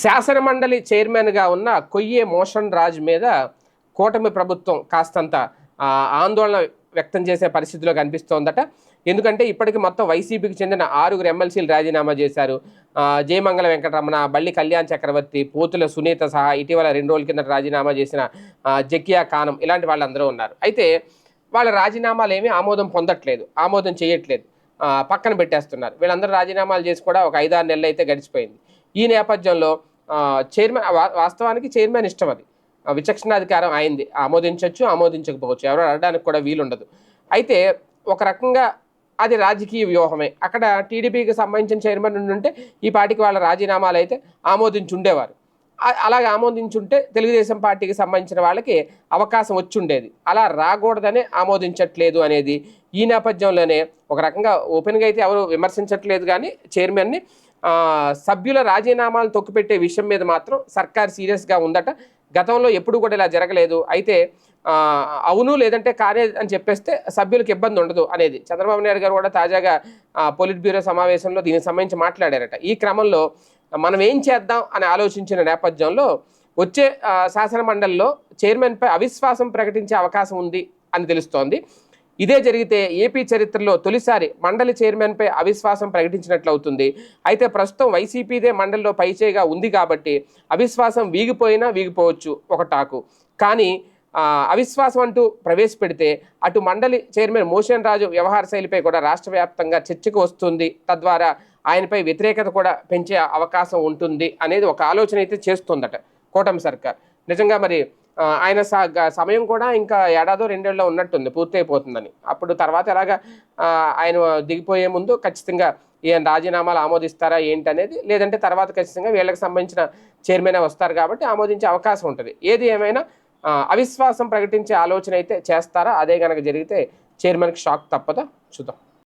శాసనమండలి చైర్మన్గా ఉన్న కొయ్యే మోషన్ రాజ్ మీద కూటమి ప్రభుత్వం కాస్తంత ఆందోళన వ్యక్తం చేసే పరిస్థితిలో కనిపిస్తోందట. ఎందుకంటే ఇప్పటికి మొత్తం వైసీపీకి చెందిన ఆరుగురు ఎమ్మెల్సీలు రాజీనామా చేశారు. జయమంగళ వెంకటరమణ బల్లి కళ్యాణ్ చక్రవర్తి పోతుల సునీత సహా ఇటీవల రెండు రోజుల కింద రాజీనామా చేసిన జకియా కానం ఇలాంటి వాళ్ళందరూ ఉన్నారు. అయితే వాళ్ళ రాజీనామాలు ఏమీ ఆమోదం పొందట్లేదు ఆమోదం చేయట్లేదు. పక్కన పెట్టేస్తున్నారు. వీళ్ళందరూ రాజీనామాలు చేసి కూడా ఒక ఐదారు నెలలు అయితే గడిచిపోయింది. ఈ నేపథ్యంలో చైర్మన్ వాస్తవానికి చైర్మన్ ఇష్టం అది. విచక్షణాధికారం అయింది. ఆమోదించవచ్చు ఆమోదించకపోవచ్చు. ఎవరు అడగడానికి కూడా వీలుండదు. అయితే ఒక రకంగా అది రాజకీయ వ్యూహమే. అక్కడ టీడీపీకి సంబంధించిన చైర్మన్ ఉంటే ఈ పార్టీకి వాళ్ళ రాజీనామాలు అయితే ఆమోదించి ఉండేవారు ఆమోదించుంటే తెలుగుదేశం పార్టీకి సంబంధించిన వాళ్ళకి అవకాశం వచ్చి ఉండేది అలా రాకూడదనే ఆమోదించట్లేదు అనేది ఈ నేపథ్యంలోనే ఒక రకంగా ఓపెన్గా అయితే ఎవరు విమర్శించట్లేదు కానీ చైర్మన్ని సభ్యుల రాజీనామాలు తొక్కుపెట్టే విషయం మీద మాత్రం సర్కార్ సీరియస్గా ఉందట. గతంలో ఎప్పుడు కూడా ఇలా జరగలేదు. అయితే అవును లేదంటే కానే అని చెప్పేస్తే సభ్యులకు ఇబ్బంది ఉండదు అనేది. చంద్రబాబు నాయుడు గారు కూడా తాజాగా పోలిట్ పొలిట్ బ్యూరో సమావేశంలో దీనికి సంబంధించి మాట్లాడారట. ఈ క్రమంలో మనం ఏం చేద్దాం అని ఆలోచించిన నేపథ్యంలో వచ్చే శాసనమండలిలో చైర్మన్పై అవిశ్వాసం ప్రకటించే అవకాశం ఉంది అని తెలుస్తోంది. ఇదే జరిగితే ఏపీ చరిత్రలో తొలిసారి మండలి చైర్మన్పై అవిశ్వాసం ప్రకటించినట్లవుతుంది. అయితే ప్రస్తుతం వైసీపీదే మండలిలో పైచేయిగా ఉంది కాబట్టి అవిశ్వాసం వీగిపోయినా వీగిపోవచ్చు ఒక టాకు. కానీ అవిశ్వాసం అంటూ ప్రవేశపెడితే అటు మండలి చైర్మన్ మోషన్ రాజు వ్యవహార శైలిపై కూడా రాష్ట్ర వ్యాప్తంగా చర్చకు వస్తుంది. తద్వారా ఆయనపై వ్యతిరేకత కూడా పెంచే అవకాశం ఉంటుంది అనేది ఒక ఆలోచన అయితే చేస్తుందట కూటమి సర్కార్. నిజంగా మరి ఆయన స- గ- సమయం కూడా ఇంకా ఏడాదో రెండేళ్ళలో ఉన్నట్టుంది పూర్తయిపోతుందని. అప్పుడు తర్వాత ఎలాగా ఆయన దిగిపోయే ముందు ఖచ్చితంగా ఈయన రాజీనామాలు ఆమోదిస్తారా ఏంటి అనేది లేదంటే తర్వాత ఖచ్చితంగా వీళ్ళకి సంబంధించిన చైర్మన్ వస్తారు కాబట్టి ఆమోదించే అవకాశం ఉంటుంది. ఏది ఏమైనా అవిశ్వాసం ప్రకటించే ఆలోచన అయితే చేస్తారా అదే కనుక జరిగితే చైర్మన్కి షాక్ తప్పదా? చూద్దాం.